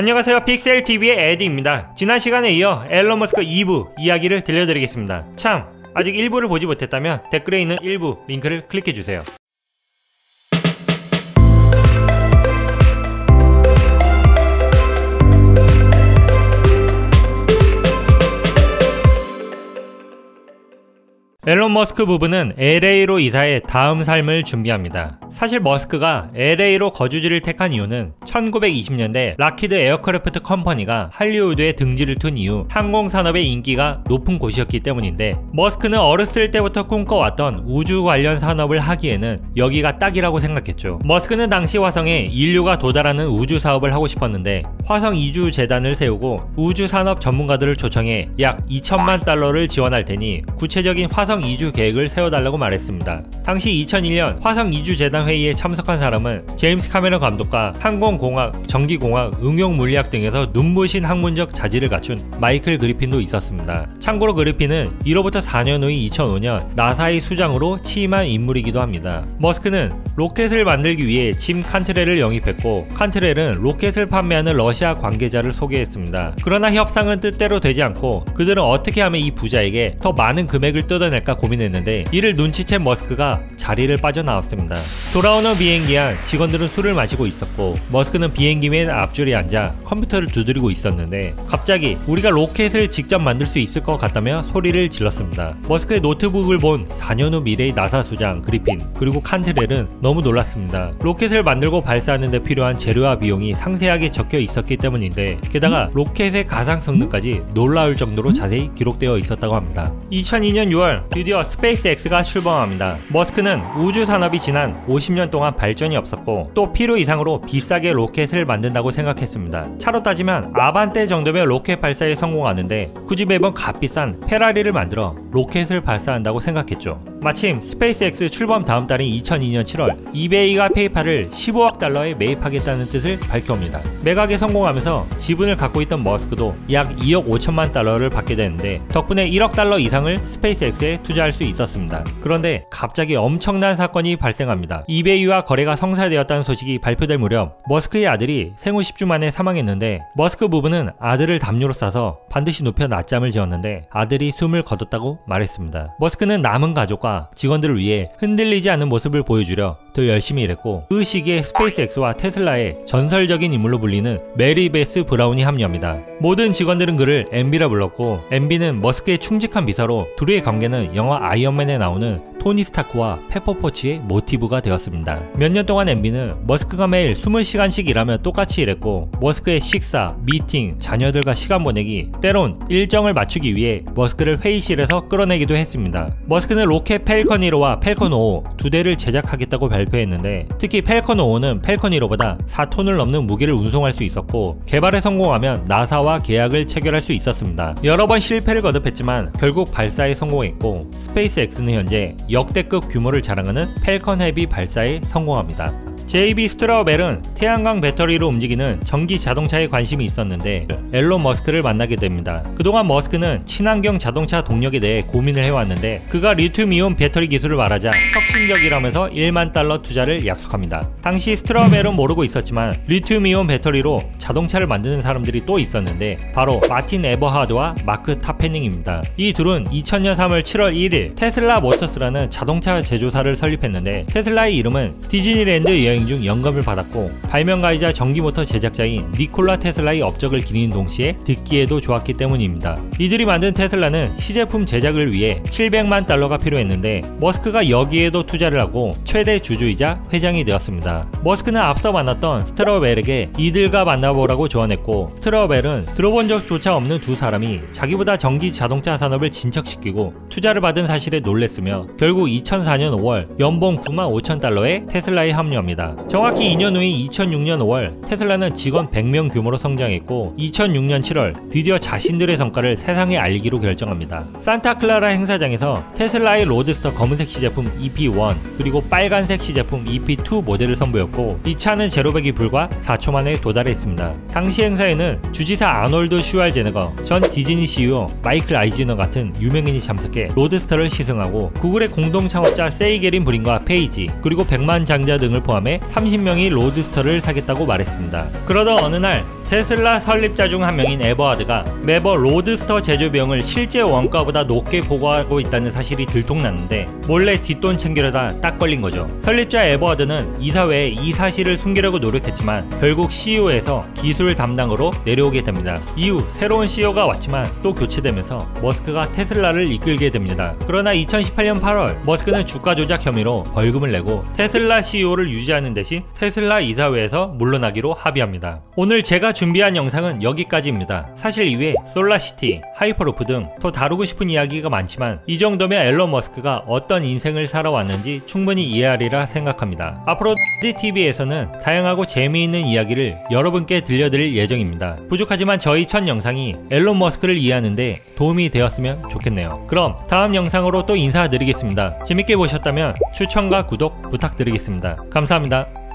안녕하세요. 픽셀TV의 에디입니다. 지난 시간에 이어 앨런 머스크 2부 이야기를 들려드리겠습니다. 참 아직 1부를 보지 못했다면 댓글에 있는 1부 링크를 클릭해주세요 앨런 머스크 부부는 LA로 이사해 다음 삶을 준비합니다. 사실 머스크가 LA로 거주지를 택한 이유는 1920년대 라키드 에어크래프트 컴퍼니가 할리우드에 등지를 둔 이후 항공산업의 인기가 높은 곳이었기 때문인데 머스크는 어렸을 때부터 꿈꿔왔던 우주 관련 산업을 하기에는 여기가 딱이라고 생각했죠. 머스크는 당시 화성에 인류가 도달하는 우주 사업을 하고 싶었는데 화성 이주 재단을 세우고 우주 산업 전문가들을 초청해 약 2천만 달러를 지원할 테니 구체적인 화성 화성 이주 계획을 세워달라고 말했습니다. 당시 2001년 화성 이주 재단 회의에 참석한 사람은 제임스 카메론 감독과 항공공학, 전기공학, 응용물리학 등에서 눈부신 학문적 자질을 갖춘 마이클 그리핀도 있었습니다. 참고로 그리핀은 1호부터 4년 후인 2005년 나사의 수장으로 취임한 인물이기도 합니다. 머스크는 로켓을 만들기 위해 짐 칸트렐을 영입했고 칸트렐은 로켓을 판매하는 러시아 관계자를 소개했습니다. 그러나 협상은 뜻대로 되지 않고 그들은 어떻게 하면 이 부자에게 더 많은 금액을 뜯어낼 할까 고민했는데 이를 눈치챈 머스크가 자리를 빠져나왔습니다. 돌아오는 비행기 안 직원들은 술을 마시고 있었고 머스크는 비행기 맨 앞줄에 앉아 컴퓨터를 두드리고 있었는데 갑자기 우리가 로켓을 직접 만들 수 있을 것 같다며 소리를 질렀습니다. 머스크의 노트북을 본 4년 후 미래의 나사 수장 그리핀 그리고 칸트렐은 너무 놀랐습니다. 로켓을 만들고 발사하는 데 필요한 재료와 비용이 상세하게 적혀 있었기 때문인데 게다가 로켓의 가상 성능까지 놀라울 정도로 자세히 기록되어 있었다고 합니다. 2002년 6월 드디어 스페이스X가 출범합니다. 머스크는 우주 산업이 지난 50년 동안 발전이 없었고 또 필요 이상으로 비싸게 로켓을 만든다고 생각했습니다. 차로 따지면 아반떼 정도면 로켓 발사에 성공하는데 굳이 매번 값비싼 페라리를 만들어 로켓을 발사한다고 생각했죠. 마침 스페이스X 출범 다음 달인 2002년 7월 이베이가 페이팔을 15억 달러에 매입하겠다는 뜻을 밝혀옵니다. 매각에 성공하면서 지분을 갖고 있던 머스크도 약 2억 5천만 달러를 받게 되는데 덕분에 1억 달러 이상을 스페이스X에 투자할 수 있었습니다. 그런데 갑자기 엄청난 사건이 발생합니다. 이베이와 거래가 성사되었다는 소식이 발표될 무렵 머스크의 아들이 생후 10주 만에 사망했는데 머스크 부부는 아들을 담요로 싸서 반드시 눕혀 낮잠을 지었는데 아들이 숨을 거뒀다고 말했습니다. 머스크는 남은 가족과 직원들을 위해 흔들리지 않는 모습을 보여주려 더 열심히 일했고 그 시기에 스페이스X와 테슬라의 전설적인 인물로 불리는 메리 베스 브라운이 합류합니다. 모든 직원들은 그를 MB라 불렀고 MB는 머스크의 충직한 비서로 둘의 관계는 영화 아이언맨에 나오는 토니 스타크와 페퍼포치의 모티브가 되었습니다. 몇 년 동안 MB는 머스크가 매일 20시간씩 일하며 똑같이 일했고 머스크의 식사, 미팅, 자녀들과 시간 보내기, 때론 일정을 맞추기 위해 머스크를 회의실에서 끌어내기도 했습니다. 머스크는 로켓 펠컨 1호와 펠컨 5두 대를 제작하겠다고 발표 했는데 특히 펠컨 5는 펠컨 1호보다 4톤을 넘는 무게를 운송할 수 있었고 개발에 성공하면 나사와 계약을 체결할 수 있었습니다. 여러 번 실패를 거듭했지만 결국 발사에 성공했고 스페이스X는 현재 역대급 규모를 자랑하는 펠컨 헤비 발사에 성공합니다. JB 스트라우벨은 태양광 배터리로 움직이는 전기 자동차에 관심이 있었는데 앨런 머스크를 만나게 됩니다. 그동안 머스크는 친환경 자동차 동력에 대해 고민을 해왔는데 그가 리튬이온 배터리 기술을 말하자 혁신적이라면서 1만 달러 투자를 약속합니다. 당시 스트라우벨은 모르고 있었지만 리튬이온 배터리로 자동차를 만드는 사람들이 또 있었는데 바로 마틴 에버하드와 마크 타페닝입니다. 이 둘은 2000년 3월 7월 1일 테슬라 모터스라는 자동차 제조사를 설립했는데 테슬라의 이름은 디즈니랜드 여행 여행 중 영감을 받았고 발명가이자 전기모터 제작자인 니콜라 테슬라의 업적을 기리는 동시에 듣기에도 좋았기 때문입니다. 이들이 만든 테슬라는 시제품 제작을 위해 700만 달러가 필요했는데 머스크가 여기에도 투자를 하고 최대 주주이자 회장이 되었습니다. 머스크는 앞서 만났던 스트러벨에게 이들과 만나보라고 조언했고 스트러벨은 들어본 적조차 없는 두 사람이 자기보다 전기 자동차 산업을 진척시키고 투자를 받은 사실에 놀랬으며 결국 2004년 5월 연봉 9만 5천 달러에 테슬라에 합류합니다. 정확히 2년 후인 2006년 5월 테슬라는 직원 100명 규모로 성장했고 2006년 7월 드디어 자신들의 성과를 세상에 알리기로 결정합니다. 산타클라라 행사장에서 테슬라의 로드스터 검은색 시제품 EP1 그리고 빨간색 시제품 EP2 모델을 선보였고 이 차는 제로백이 불과 4초 만에 도달했습니다. 당시 행사에는 주지사 아놀드 슈왈제네거, 전 디즈니 CEO 마이클 아이즈너 같은 유명인이 참석해 로드스터를 시승하고 구글의 공동 창업자 세이게린 브린과 페이지 그리고 백만 장자 등을 포함해 30명이 로드스터를 사겠다고 말했습니다. 그러던 어느 날 테슬라 설립자 중 한 명인 에버하드가 매버 로드스터 제조 비용을 실제 원가보다 높게 보고하고 있다는 사실이 들통났는데 몰래 뒷돈 챙기려다 딱 걸린 거죠. 설립자 에버하드는 이사회에 이 사실을 숨기려고 노력했지만 결국 CEO에서 기술 담당으로 내려오게 됩니다. 이후 새로운 CEO가 왔지만 또 교체되면서 머스크가 테슬라를 이끌게 됩니다. 그러나 2018년 8월 머스크는 주가 조작 혐의로 벌금을 내고 테슬라 CEO를 유지하는 대신 테슬라 이사회에서 물러나기로 합의합니다. 오늘 제가 준비한 영상은 여기까지입니다. 사실 이외에 솔라시티, 하이퍼루프 등 더 다루고 싶은 이야기가 많지만 이 정도면 앨런 머스크가 어떤 인생을 살아왔는지 충분히 이해하리라 생각합니다. 앞으로 DTV에서는 다양하고 재미있는 이야기를 여러분께 들려드릴 예정입니다. 부족하지만 저희 첫 영상이 앨런 머스크를 이해하는데 도움이 되었으면 좋겠네요. 그럼 다음 영상으로 또 인사드리겠습니다. 재밌게 보셨다면 추천과 구독 부탁드리겠습니다. 감사합니다.